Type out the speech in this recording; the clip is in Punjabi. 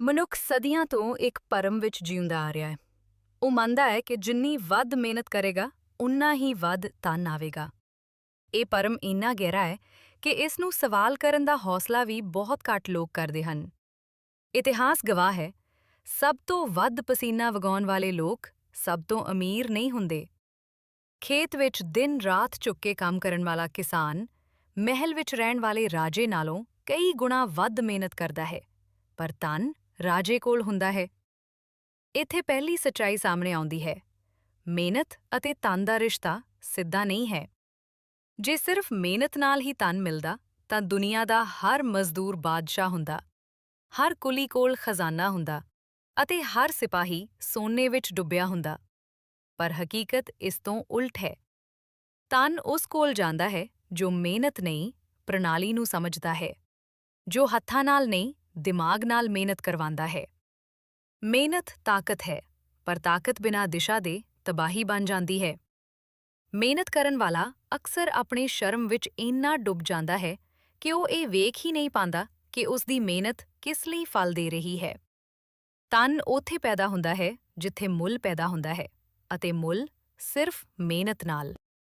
ਮਨੁੱਖ ਸਦੀਆਂ ਤੋਂ ਇੱਕ ਪਰਮ ਵਿੱਚ ਜਿਉਂਦਾ ਆ ਰਿਹਾ ਹੈ। ਉਹ ਮੰਨਦਾ ਹੈ ਕਿ ਜਿੰਨੀ ਵੱਧ ਮਿਹਨਤ ਕਰੇਗਾ ਉਨਾ ਹੀ ਵੱਧ ਤਨ ਆਵੇਗਾ। ਇਹ ਪਰਮ ਇੰਨਾ ਗਹਿਰਾ ਹੈ ਕਿ ਇਸ ਨੂੰ ਸਵਾਲ ਕਰਨ ਦਾ ਹੌਸਲਾ ਵੀ ਬਹੁਤ ਘੱਟ ਲੋਕ ਕਰਦੇ ਹਨ। ਇਤਿਹਾਸ ਗਵਾਹ ਹੈ, ਸਭ ਤੋਂ ਵੱਧ ਪਸੀਨਾ ਵਗਾਉਣ ਵਾਲੇ ਲੋਕ ਸਭ ਤੋਂ ਅਮੀਰ ਨਹੀਂ ਹੁੰਦੇ। ਖੇਤ ਵਿੱਚ ਦਿਨ ਰਾਤ ਚੁੱਕ ਕੇ ਕੰਮ ਕਰਨ ਵਾਲਾ ਕਿਸਾਨ, ਮਹਿਲ ਵਿੱਚ ਰਹਿਣ ਵਾਲੇ ਰਾਜੇ ਨਾਲੋਂ ਕਈ ਗੁਣਾ ਵੱਧ ਮਿਹਨਤ ਕਰਦਾ ਹੈ, ਪਰ ਧਨ ਰਾਜੇ ਕੋਲ ਹੁੰਦਾ ਹੈ। ਇੱਥੇ ਪਹਿਲੀ ਸੱਚਾਈ ਸਾਹਮਣੇ ਆਉਂਦੀ ਹੈ। ਮਿਹਨਤ ਅਤੇ ਧਨ ਦਾ ਰਿਸ਼ਤਾ ਸਿੱਧਾ ਨਹੀਂ ਹੈ। ਜੇ ਸਿਰਫ ਮਿਹਨਤ ਨਾਲ ਹੀ ਤਨ ਮਿਲਦਾ, ਤਾਂ ਦੁਨੀਆ ਦਾ ਹਰ ਮਜ਼ਦੂਰ ਬਾਦਸ਼ਾਹ ਹੁੰਦਾ। ਹਰ ਕੁਲੀ ਕੋਲ ਖਜ਼ਾਨਾ ਹੁੰਦਾ ਅਤੇ ਹਰ ਸਿਪਾਹੀ ਸੋਨੇ ਵਿੱਚ ਡੁੱਬਿਆ ਹੁੰਦਾ। ਪਰ ਹਕੀਕਤ ਇਸ ਤੋਂ ਉਲਟ ਹੈ। ਤਨ ਉਸ ਕੋਲ ਜਾਂਦਾ ਹੈ ਜੋ ਮਿਹਨਤ ਨਹੀਂ, ਪ੍ਰਣਾਲੀ ਨੂੰ ਸਮਝਦਾ ਹੈ। ਜੋ ਹੱਥਾਂ ਨਾਲ ਨਹੀਂ ਦਿਮਾਗ ਨਾਲ ਮਿਹਨਤ ਕਰਵਾਉਂਦਾ ਹੈ। ਮਿਹਨਤ ਤਾਕਤ ਹੈ, ਪਰ ਤਾਕਤ ਬਿਨਾਂ ਦਿਸ਼ਾ ਦੇ ਤਬਾਹੀ ਬਣ ਜਾਂਦੀ ਹੈ। ਮਿਹਨਤ ਕਰਨ ਵਾਲਾ ਅਕਸਰ ਆਪਣੇ ਸ਼ਰਮ ਵਿੱਚ ਇੰਨਾ ਡੁੱਬ ਜਾਂਦਾ ਹੈ ਕਿ ਉਹ ਇਹ ਵੇਖ ਹੀ ਨਹੀਂ ਪਾਉਂਦਾ ਕਿ ਉਸ ਦੀ ਮਿਹਨਤ ਕਿਸ ਲਈ ਫਲ ਦੇ ਰਹੀ ਹੈ। ਤਨ ਉੱਥੇ ਪੈਦਾ ਹੁੰਦਾ ਹੈ ਜਿੱਥੇ ਮੁੱਲ ਪੈਦਾ ਹੁੰਦਾ ਹੈ ਅਤੇ ਮੁੱਲ ਸਿਰਫ ਮਿਹਨਤ ਨਾਲ।